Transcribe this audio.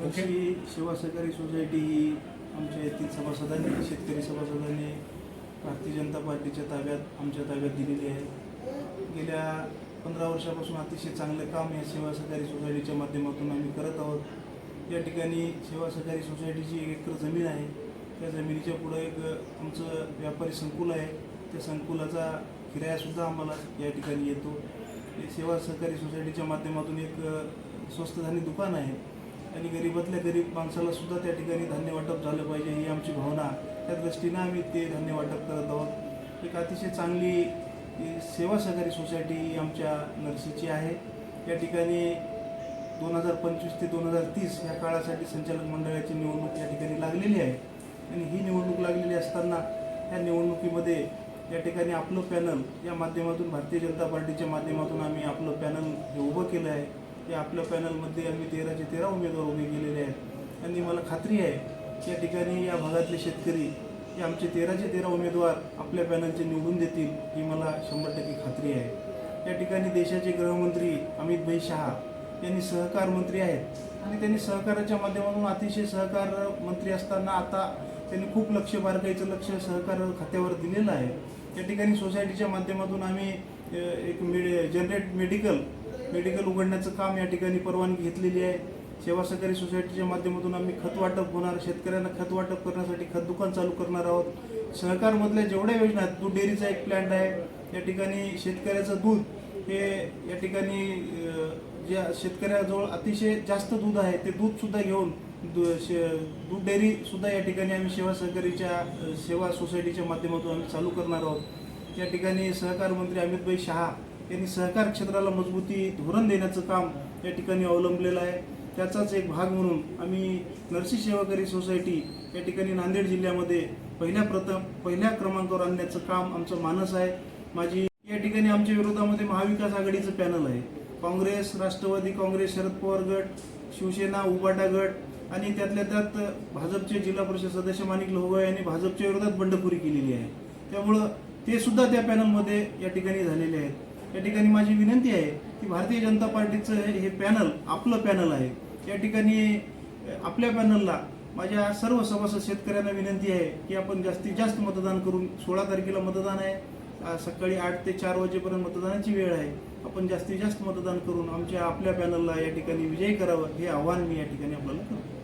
नरशी सेवा सहकारी सोसायटी ही आमच्या येथील सभासदांनी शेतकरी सभासदांनी भारतीय जनता पार्टीच्या ताब्यात आमच्या ताब्यात दिलेली आहे. गेल्या पंधरा वर्षापासून अतिशय चांगलं काम या सेवा सहकारी सोसायटीच्या माध्यमातून आम्ही करत आहोत. या ठिकाणी सेवा सहकारी सोसायटीची एक एकर जमीन आहे. त्या जमिनीच्या पुढं एक आमचं व्यापारी संकुल आहे. त्या संकुलाचा किरायासुद्धा आम्हाला या ठिकाणी येतो. हे सेवा सहकारी सोसायटीच्या माध्यमातून एक स्वस्त धान्य दुकान आहे. आणि गरीबातल्या गरीब माणसाला सुद्धा त्या ठिकाणी धान्य वाटप झालं पाहिजे ही आमची भावना त्या दृष्टीनं आम्ही ते धान्य वाटप करत आहोत. एक अतिशय चांगली सेवा सहकारी सोसायटी ही आमच्या नर्सीची आहे. या ठिकाणी दोन हजार पंचवीस ते दोन हजार तीस या काळासाठी संचालक मंडळाची निवडणूक या ठिकाणी लागलेली आहे. आणि ही निवडणूक लागलेली असताना या निवडणुकीमध्ये या ठिकाणी आपलं पॅनल या माध्यमातून भारतीय जनता पार्टीच्या माध्यमातून आम्ही आपलं पॅनल हे उभं केलं आहे. या आपल्या पॅनलमध्ये आम्ही तेराचे तेरा उमेदवार उभे केलेले आहेत. आणि मला खात्री आहे या ठिकाणी या भागातले शेतकरी हे आमचे तेराचे तेरा उमेदवार आपल्या पॅनलचे निवडून देतील ही मला शंभर टक्के खात्री आहे. या ठिकाणी देशाचे गृहमंत्री अमित भाई शहा यांनी सहकार मंत्री आहेत. आणि त्यांनी सहकाराच्या माध्यमातून अतिशय सहकार मंत्री असताना आता त्यांनी खूप लक्ष बारकाईचं लक्ष सहकार खात्यावर दिलेलं आहे. त्या ठिकाणी सोसायटीच्या माध्यमातून आम्ही एक मेडि जनरेट मेडिकल मेडिकल उघडण्याचं काम या ठिकाणी परवानगी घेतलेली आहे. सेवा सहकारी सोसायटीच्या माध्यमातून आम्ही खत वाटप होणार शेतकऱ्यांना खत वाटप करण्यासाठी खत दुकान चालू करणार आहोत. सहकारमधल्या जेवढ्या योजना आहेत दूध डेअरीचा एक प्लॅन्ट आहे. या ठिकाणी शेतकऱ्याचं दूध हे या ठिकाणी ज्या शेतकऱ्याजवळ अतिशय जास्त दूध आहे ते दूधसुद्धा घेऊन दु- शे- दूध डेअरीसुद्धा या ठिकाणी आम्ही सेवा सहकारीच्या सेवा सोसायटीच्या माध्यमातून आम्ही चालू करणार आहोत. या ठिकाणी सहकार मंत्री अमितभाई शहा यांनी सहकार क्षेत्राला मजबूती धोरण देण्याचं काम या ठिकाणी अवलंबलेलं आहे. त्याचाच एक भाग म्हणून आम्ही नरसी सेवाकारी सोसायटी या ठिकाणी नांदेड जिल्ह्यामध्ये पहिल्या प्रथम पहिल्या क्रमांकावर आणण्याचं काम आमचं मानस आहे. माझी या ठिकाणी आमच्या विरोधामध्ये महाविकास आघाडीचं पॅनल आहे. काँग्रेस राष्ट्रवादी काँग्रेस शरद पवार गट शिवसेना उबाटा गट आणि त्यातल्या त्यात भाजपचे जिल्हा परिषद सदस्य माणिक लोहगाव यांनी भाजपच्या विरोधात बंडखोरी केलेली आहे. त्यामुळं ते सुद्धा त्या पॅनलमध्ये या ठिकाणी झालेले आहेत. या ठिकाणी माझी विनंती आहे की भारतीय जनता पार्टीचं हे पॅनल आपलं पॅनल आहे. या ठिकाणी आपल्या पॅनलला माझ्या सर्व सभासद शेतकऱ्यांना विनंती आहे की आपण जास्तीत जास्त मतदान करून सोळा तारखेला मतदान आहे. सकाळी आठ ते चार वाजेपर्यंत मतदानाची वेळ आहे. आपण जास्तीत जास्त मतदान करून आमच्या आपल्या पॅनलला या ठिकाणी विजयी करावं हे आव्हान मी या ठिकाणी आपल्याला करतो.